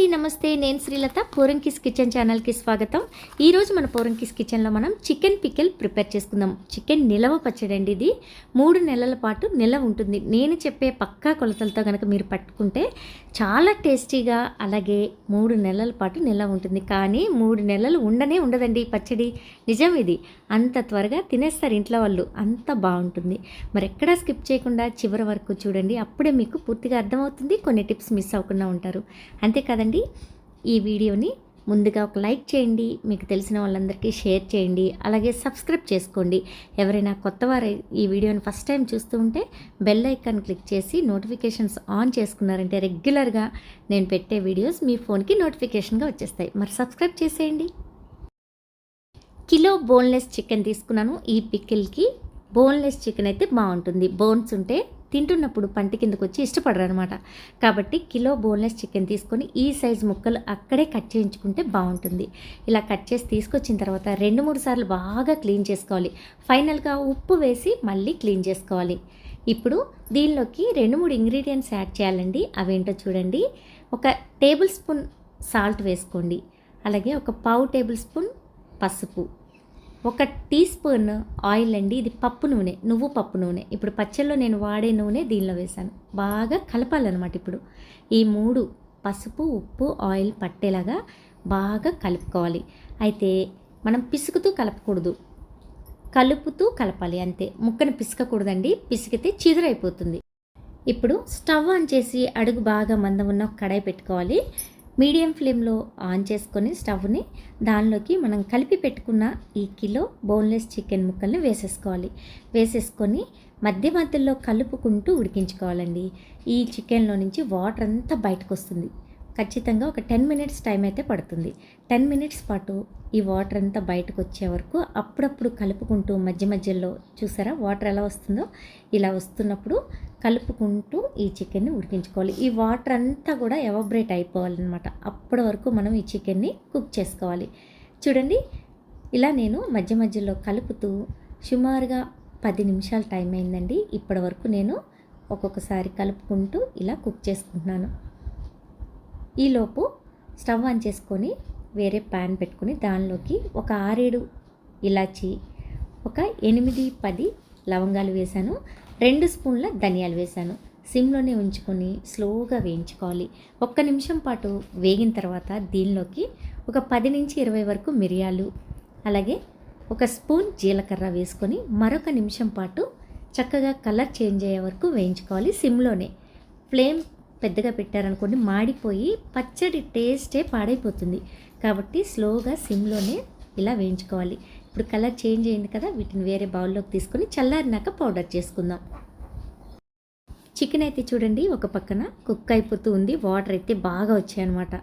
అండి నమస్తే. నేను శ్రీలత. పోరంకిస్ కిచెన్ ఛానల్కి స్వాగతం. ఈరోజు మన పోరంకిస్ కిచెన్లో మనం చికెన్ పికిల్ ప్రిపేర్ చేసుకుందాం. చికెన్ నిలవ పచ్చడి అండి ఇది. మూడు నెలల పాటు నిలవ ఉంటుంది. నేను చెప్పే పక్కా కొలతలతో కనుక మీరు పట్టుకుంటే చాలా టేస్టీగా అలాగే మూడు నెలల పాటు నిలవ ఉంటుంది. కానీ మూడు నెలలు ఉండనే ఉండదండి ఈ పచ్చడి. నిజం ఇది. అంత త్వరగా తినేస్తారు ఇంట్లో వాళ్ళు. అంత బాగుంటుంది. మరి ఎక్కడా స్కిప్ చేయకుండా చివరి వరకు చూడండి. అప్పుడే మీకు పూర్తిగా అర్థమవుతుంది. కొన్ని టిప్స్ మిస్ అవ్వకుండా ఉంటారు. అంతే కదండి ఈ వీడియోని ముందుగా ఒక లైక్ చేయండి మీకు తెలిసిన వాళ్ళందరికీ షేర్ చేయండి అలాగే సబ్స్క్రైబ్ చేసుకోండి. ఎవరైనా కొత్త వారు ఈ వీడియోని ఫస్ట్ టైం చూస్తూ ఉంటే బెల్ ఐకాన్ క్లిక్ చేసి నోటిఫికేషన్స్ ఆన్ చేసుకున్నారంటే రెగ్యులర్గా నేను పెట్టే వీడియోస్ మీ ఫోన్కి నోటిఫికేషన్గా వచ్చేస్తాయి. మరి సబ్స్క్రైబ్ చేసేయండి. కిలో బోన్లెస్ చికెన్ తీసుకున్నాను. ఈ పికిల్కి బోన్లెస్ చికెన్ అయితే బాగుంటుంది. బోన్స్ ఉంటే తింటున్నప్పుడు పంటి కిందకు వచ్చి ఇష్టపడరు అనమాట కాబట్టి కిలో బోన్లెస్ చికెన్ తీసుకొని ఈ సైజ్ ముక్కలు అక్కడే కట్ చేయించుకుంటే బాగుంటుంది. ఇలా కట్ చేసి తీసుకొచ్చిన తర్వాత రెండు మూడు సార్లు బాగా క్లీన్ చేసుకోవాలి. ఫైనల్గా ఉప్పు వేసి మళ్ళీ క్లీన్ చేసుకోవాలి. ఇప్పుడు దీనిలోకి రెండు మూడు ఇంగ్రీడియంట్స్ యాడ్ చేయాలండి. అవేంటో చూడండి. ఒక టేబుల్ స్పూన్ సాల్ట్ వేసుకోండి. అలాగే ఒక పావు టేబుల్ స్పూన్ పసుపు. ఒక టీ స్పూన్ ఆయిల్ అండి. ఇది పప్పు నూనె నువ్వు పప్పు నూనె. ఇప్పుడు పచ్చళ్ళలో నేను వాడే నూనె దీనిలో వేశాను. బాగా కలపాలన్నమాట ఇప్పుడు. ఈ మూడు పసుపు ఉప్పు ఆయిల్ పట్టేలాగా బాగా కలుపుకోవాలి. అయితే మనం పిసుకుతూ కలపకూడదు. కలుపుతూ కలపాలి అంతే. ముక్కను పిసకకూడదండి. పిసికితే చిదురైపోతుంది. ఇప్పుడు స్టవ్ ఆన్ చేసి అడుగు బాగా మందం ఉన్న ఒక కడాయి పెట్టుకోవాలి. మీడియం ఫ్లేమ్లో ఆన్ చేసుకొని స్టవ్ని దానిలోకి మనం కలిపి పెట్టుకున్న ఈ కిలో బోన్లెస్ చికెన్ ముక్కల్ని వేసేసుకోవాలి. వేసేసుకొని మధ్య మధ్యలో కలుపుకుంటూ ఉడికించుకోవాలండి. ఈ చికెన్లో నుంచి వాటర్ అంతా బయటకు వస్తుంది ఖచ్చితంగా ఒక టెన్ మినిట్స్ టైం అయితే పడుతుంది. టెన్ మినిట్స్ పాటు ఈ వాటర్ అంతా బయటకు వచ్చే వరకు అప్పుడప్పుడు కలుపుకుంటూ మధ్య మధ్యలో చూసారా వాటర్ ఎలా వస్తుందో? ఇలా వస్తున్నప్పుడు కలుపుకుంటూ ఈ చికెన్ని ఉడికించుకోవాలి. ఈ వాటర్ అంతా కూడా ఎవబ్రేట్ అయిపోవాలన్నమాట. అప్పటి వరకు మనం ఈ చికెన్ని కుక్ చేసుకోవాలి. చూడండి ఇలా నేను మధ్య మధ్యలో కలుపుతూ సుమారుగా పది నిమిషాల టైం అయిందండి. ఇప్పటి వరకు నేను ఒక్కొక్కసారి కలుపుకుంటూ ఇలా కుక్ చేసుకుంటున్నాను. ఈలోపు స్టవ్ ఆన్ చేసుకొని వేరే ప్యాన్ పెట్టుకుని దానిలోకి ఒక ఆరేడు ఇలాచి ఒక ఎనిమిది పది లవంగాలు వేశాను. రెండు స్పూన్ల ధనియాలు వేశాను. సిమ్లోనే ఉంచుకొని స్లోగా వేయించుకోవాలి. ఒక్క నిమిషం పాటు వేగిన తర్వాత దీనిలోకి ఒక పది నుంచి ఇరవై వరకు మిరియాలు అలాగే ఒక స్పూన్ జీలకర్ర వేసుకొని మరొక నిమిషం పాటు చక్కగా కలర్ చేంజ్ అయ్యే వరకు వేయించుకోవాలి సిమ్లోనే. ఫ్లేమ్ పెద్దగా పెట్టారనుకోండి మాడిపోయి పచ్చడి టేస్టే పాడైపోతుంది. కాబట్టి స్లోగా సిమ్లోనే ఇలా వేయించుకోవాలి. ఇప్పుడు కలర్ చేంజ్ అయింది కదా వీటిని వేరే బౌల్లోకి తీసుకొని చల్లారినాక పౌడర్ చేసుకుందాం. చికెన్ అయితే చూడండి ఒక పక్కన కుక్ అయిపోతూ ఉంది వాటర్ అయితే బాగా వచ్చాయన్నమాట.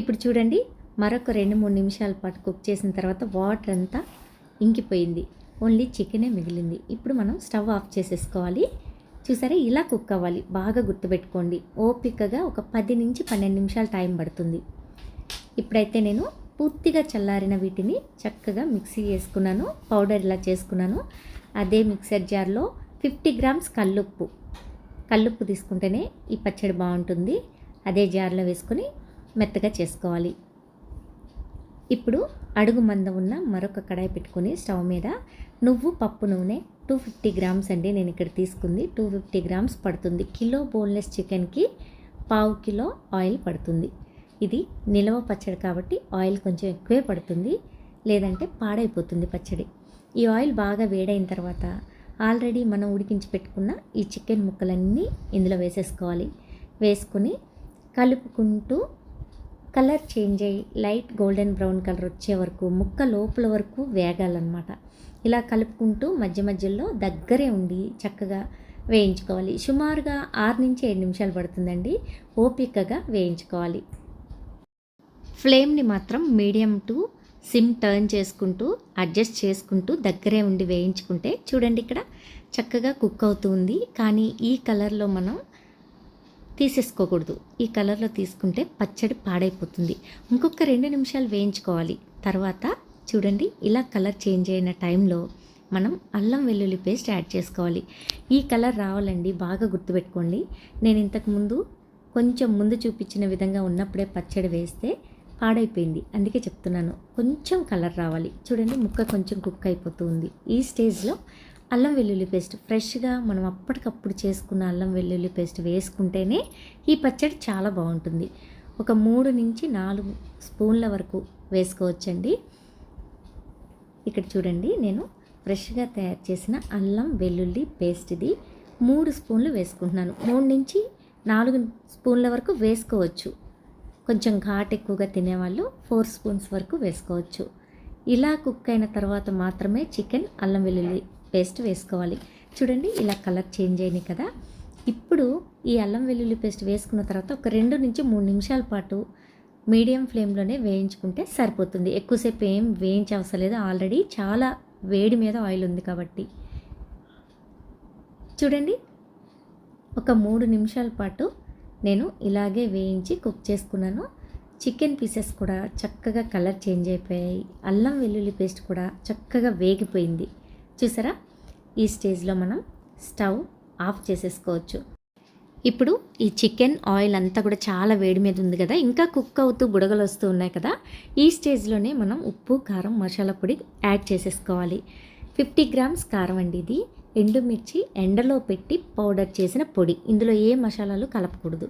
ఇప్పుడు చూడండి మరొక రెండు మూడు నిమిషాల పాటు కుక్ చేసిన తర్వాత వాటర్ అంతా ఇంకిపోయింది. ఓన్లీ చికెనే మిగిలింది. ఇప్పుడు మనం స్టవ్ ఆఫ్ చేసేసుకోవాలి. చూసారా ఇలా కుక్ అవ్వాలి. బాగా గుర్తుపెట్టుకోండి. ఓపికగా ఒక పది నుంచి పన్నెండు నిమిషాలు టైం పడుతుంది. ఇప్పుడైతే నేను పూర్తిగా చల్లారిన వీటిని చక్కగా మిక్సీ చేసుకున్నాను పౌడర్ ఇలా చేసుకున్నాను. అదే మిక్సర్ జార్లో ఫిఫ్టీ గ్రామ్స్ కల్లుప్పు. కల్లుప్పు తీసుకుంటేనే ఈ పచ్చడి బాగుంటుంది. అదే జార్లో వేసుకొని మెత్తగా చేసుకోవాలి. ఇప్పుడు అడుగు మంద ఉన్న మరొక కడాయి పెట్టుకొని స్టవ్ మీద నువ్వు పప్పు నూనె టూ ఫిఫ్టీ గ్రామ్స్ అండి నేను ఇక్కడ తీసుకుంది. టూ ఫిఫ్టీ గ్రామ్స్ పడుతుంది. కిలో బోన్లెస్ చికెన్కి పావు కిలో ఆయిల్ పడుతుంది. ఇది నిలవ పచ్చడి కాబట్టి ఆయిల్ కొంచెం ఎక్కువే పడుతుంది లేదంటే పాడైపోతుంది పచ్చడి. ఈ ఆయిల్ బాగా వేడైన తర్వాత ఆల్రెడీ మనం ఉడికించి పెట్టుకున్న ఈ చికెన్ ముక్కలన్నీ ఇందులో వేసేసుకోవాలి. వేసుకొని కలుపుకుంటూ కలర్ చేంజ్ అయ్యి లైట్ గోల్డెన్ బ్రౌన్ కలర్ వచ్చే వరకు ముక్క లోపల వరకు వేగాలన్నమాట. ఇలా కలుపుకుంటూ మధ్య మధ్యలో దగ్గరే ఉండి చక్కగా వేయించుకోవాలి. సుమారుగా ఆరు నుంచి ఏడు నిమిషాలు పడుతుందండి. ఓపికగా వేయించుకోవాలి. ఫ్లేమ్ని మాత్రం మీడియం టు సిమ్ టర్న్ చేసుకుంటూ అడ్జస్ట్ చేసుకుంటూ దగ్గరే ఉండి వేయించుకుంటే చూడండి ఇక్కడ చక్కగా కుక్ అవుతుంది కానీ ఈ కలర్లో మనం తీసేసుకోకూడదు. ఈ కలర్లో తీసుకుంటే పచ్చడి పాడైపోతుంది. ఇంకొక రెండు నిమిషాలు వేయించుకోవాలి. తర్వాత చూడండి ఇలా కలర్ చేంజ్ అయిన టైంలో మనం అల్లం వెల్లుల్లి పేస్ట్ యాడ్ చేసుకోవాలి. ఈ కలర్ రావాలండి బాగా గుర్తుపెట్టుకోండి. నేను ఇంతకుముందు కొంచెం ముందు చూపించిన విధంగా ఉన్నప్పుడే పచ్చడి వేస్తే పాడైపోయింది. అందుకే చెప్తున్నాను కొంచెం కలర్ రావాలి. చూడండి ముక్క కొంచెం కుక్ అయిపోతుంది. ఈ స్టేజ్లో అల్లం వెల్లుల్లి పేస్ట్ ఫ్రెష్గా మనం అప్పటికప్పుడు చేసుకున్న అల్లం వెల్లుల్లి పేస్ట్ వేసుకుంటేనే ఈ పచ్చడి చాలా బాగుంటుంది. ఒక మూడు నుంచి నాలుగు స్పూన్ల వరకు వేసుకోవచ్చండి. ఇక్కడ చూడండి నేను ఫ్రెష్గా తయారు చేసిన అల్లం వెల్లుల్లి పేస్ట్ ఇది మూడు స్పూన్లు వేసుకుంటున్నాను. మూడు నుంచి నాలుగు స్పూన్ల వరకు వేసుకోవచ్చు. కొంచెం ఘాట్ ఎక్కువగా తినేవాళ్ళు ఫోర్ స్పూన్స్ వరకు వేసుకోవచ్చు. ఇలా కుక్ అయిన తర్వాత మాత్రమే చికెన్ అల్లం వెల్లుల్లి పేస్ట్ వేసుకోవాలి. చూడండి ఇలా కలర్ చేంజ్ అయినాయి కదా. ఇప్పుడు ఈ అల్లం వెల్లుల్లి పేస్ట్ వేసుకున్న తర్వాత ఒక రెండు నుంచి మూడు నిమిషాల పాటు మీడియం ఫ్లేమ్లోనే వేయించుకుంటే సరిపోతుంది. ఎక్కువసేపు ఏం వేయించే అవసరం లేదు. ఆల్రెడీ చాలా వేడి మీద ఆయిల్ ఉంది కాబట్టి. చూడండి ఒక మూడు నిమిషాల పాటు నేను ఇలాగే వేయించి కుక్ చేసుకున్నాను. చికెన్ పీసెస్ కూడా చక్కగా కలర్ చేంజ్ అయిపోయాయి. అల్లం వెల్లుల్లి పేస్ట్ కూడా చక్కగా వేగిపోయింది. చూసారా? ఈ స్టేజ్లో మనం స్టవ్ ఆఫ్ చేసేసుకోవచ్చు. ఇప్పుడు ఈ చికెన్ ఆయిల్ అంతా కూడా చాలా వేడి మీద ఉంది కదా ఇంకా కుక్ అవుతూ బుడగలు వస్తూ ఉన్నాయి కదా ఈ స్టేజ్లోనే మనం ఉప్పు కారం మసాలా పొడి యాడ్ చేసేసుకోవాలి. ఫిఫ్టీ గ్రామ్స్ కారం అండి ఇది. ఎండుమిర్చి ఎండలో పెట్టి పౌడర్ చేసిన పొడి. ఇందులో ఏ మసాలాలు కలపకూడదు.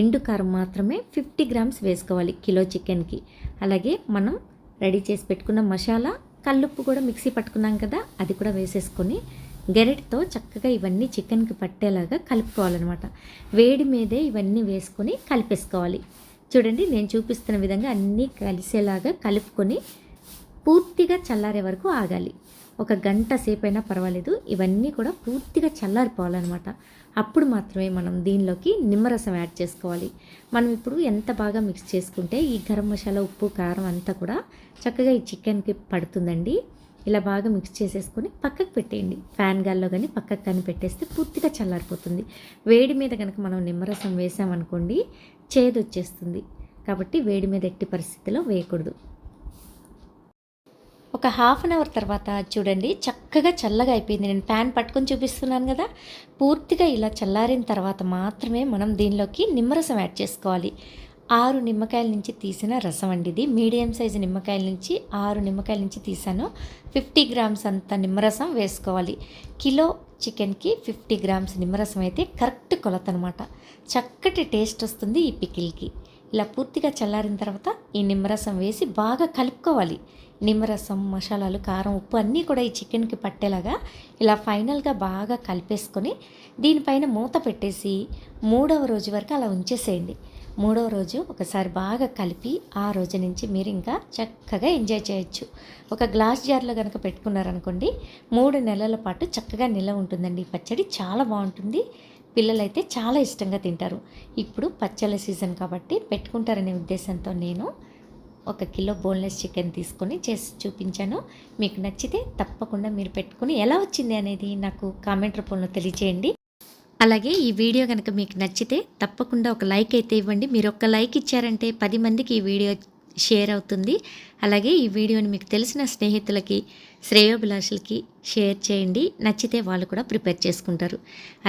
ఎండు కారం మాత్రమే ఫిఫ్టీ గ్రామ్స్ వేసుకోవాలి కిలో చికెన్కి. అలాగే మనం రెడీ చేసి పెట్టుకున్న మసాలా కల్లుప్పు కూడా మిక్సీ పట్టుకున్నాం కదా అది కూడా వేసేసుకొని గెరెట్తో చక్కగా ఇవన్నీ చికెన్కి పట్టేలాగా కలుపుకోవాలన్నమాట. వేడి మీదే ఇవన్నీ వేసుకొని కలిపేసుకోవాలి. చూడండి నేను చూపిస్తున్న విధంగా అన్నీ కలిసేలాగా కలుపుకొని పూర్తిగా చల్లారే వరకు ఆగాలి. ఒక గంట సేపైనా పర్వాలేదు. ఇవన్నీ కూడా పూర్తిగా చల్లారిపోవాలన్నమాట. అప్పుడు మాత్రమే మనం దీనిలోకి నిమ్మరసం యాడ్ చేసుకోవాలి. మనం ఇప్పుడు ఎంత బాగా మిక్స్ చేసుకుంటే ఈ గరం మసాలా ఉప్పు కారం అంతా కూడా చక్కగా ఈ చికెన్కి పడుతుందండి. ఇలా బాగా మిక్స్ చేసేసుకొని పక్కకు పెట్టేయండి. ఫ్యాన్ గాల్లో కానీ పక్కకు కానీ పెట్టేస్తే పూర్తిగా చల్లారిపోతుంది. వేడి మీద కనుక మనం నిమ్మరసం వేసామనుకోండి చేదు వచ్చేస్తుంది కాబట్టి వేడి మీద ఎట్టి పరిస్థితిలో వేయకూడదు. ఒక హాఫ్ అన్ అవర్ తర్వాత చూడండి చక్కగా చల్లగా అయిపోయింది. నేను ప్యాన్ పట్టుకొని చూపిస్తున్నాను కదా. పూర్తిగా ఇలా చల్లారిన తర్వాత మాత్రమే మనం దీనిలోకి నిమ్మరసం యాడ్ చేసుకోవాలి. ఆరు నిమ్మకాయల నుంచి తీసిన రసం అండి ఇది. మీడియం సైజు నిమ్మకాయల నుంచి ఆరు నిమ్మకాయల నుంచి తీసాను. ఫిఫ్టీ గ్రామ్స్ అంత నిమ్మరసం వేసుకోవాలి. కిలో చికెన్కి ఫిఫ్టీ గ్రామ్స్ నిమ్మరసం అయితే కరెక్ట్ కొలత అనమాట చక్కటి టేస్ట్ వస్తుంది ఈ పికిల్కి. ఇలా పూర్తిగా చల్లారిన తర్వాత ఈ నిమ్మరసం వేసి బాగా కలుపుకోవాలి. నిమ్మరసం మసాలాలు కారం ఉప్పు అన్నీ కూడా ఈ చికెన్కి పట్టేలాగా ఇలా ఫైనల్గా బాగా కలిపేసుకొని దీనిపైన మూత పెట్టేసి మూడవ రోజు వరకు అలా ఉంచేసేయండి. మూడవ రోజు ఒకసారి బాగా కలిపి ఆ రోజు నుంచి మీరు ఇంకా చక్కగా ఎంజాయ్ చేయొచ్చు. ఒక గ్లాస్ జార్లో కనుక పెట్టుకున్నారనుకోండి మూడు నెలల పాటు చక్కగా నిల్వ ఉంటుందండి. ఈ పచ్చడి చాలా బాగుంటుంది. పిల్లలైతే చాలా ఇష్టంగా తింటారు. ఇప్పుడు పచ్చళ్ళ సీజన్ కాబట్టి పెట్టుకుంటారనే ఉద్దేశంతో నేను ఒక కిలో బోన్లెస్ చికెన్ తీసుకొని చేసి చూపించాను. మీకు నచ్చితే తప్పకుండా మీరు పెట్టుకుని ఎలా వచ్చింది అనేది నాకు కామెంట్ రూపంలో తెలియచేయండి. అలాగే ఈ వీడియో కనుక మీకు నచ్చితే తప్పకుండా ఒక లైక్ అయితే ఇవ్వండి. మీరు ఒక లైక్ ఇచ్చారంటే పది మందికి ఈ వీడియో షేర్ అవుతుంది. అలాగే ఈ వీడియోని మీకు తెలిసిన స్నేహితులకి శ్రేయోభిలాషులకి షేర్ చేయండి. నచ్చితే వాళ్ళు కూడా ప్రిపేర్ చేసుకుంటారు.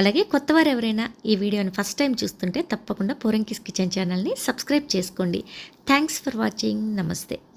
అలాగే కొత్తవారు ఎవరైనా ఈ వీడియోని ఫస్ట్ టైం చూస్తుంటే తప్పకుండా పోరంకిస్ కిచెన్ ఛానల్ని సబ్స్క్రైబ్ చేసుకోండి. థ్యాంక్స్ ఫర్ వాచింగ్ నమస్తే.